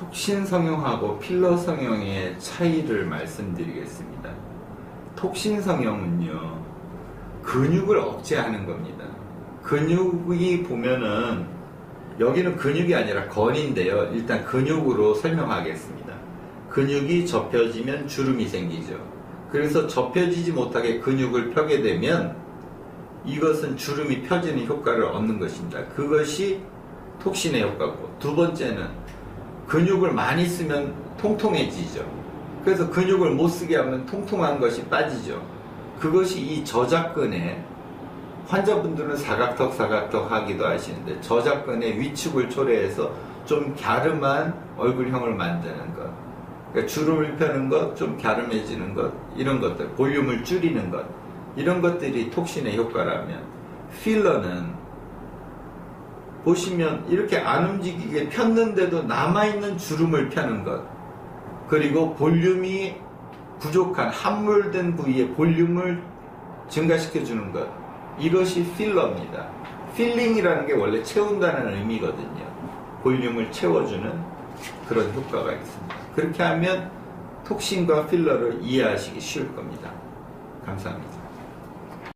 톡신 성형하고 필러 성형의 차이를 말씀드리겠습니다. 톡신 성형은요, 근육을 억제하는 겁니다. 근육이 보면은, 여기는 근육이 아니라 건인데요. 일단 근육으로 설명하겠습니다. 근육이 접혀지면 주름이 생기죠. 그래서 접혀지지 못하게 근육을 펴게 되면 이것은 주름이 펴지는 효과를 얻는 것입니다. 그것이 톡신의 효과고 두 번째는 근육을 많이 쓰면 통통해지죠. 그래서 근육을 못 쓰게 하면 통통한 것이 빠지죠. 그것이 이 저작근에 환자분들은 사각턱 사각턱 하기도 하시는데 저작근의 위축을 초래해서 좀 갸름한 얼굴형을 만드는 것 그러니까 주름을 펴는 것, 좀 갸름해지는 것 이런 것들 볼륨을 줄이는 것 이런 것들이 톡신의 효과라면 필러는 보시면 이렇게 안 움직이게 폈는데도 남아있는 주름을 펴는 것 그리고 볼륨이 부족한 함몰된 부위의 볼륨을 증가시켜 주는 것 이것이 필러입니다. 필링이라는 게 원래 채운다는 의미거든요. 볼륨을 채워주는 그런 효과가 있습니다. 그렇게 하면 톡신과 필러를 이해하시기 쉬울 겁니다. 감사합니다.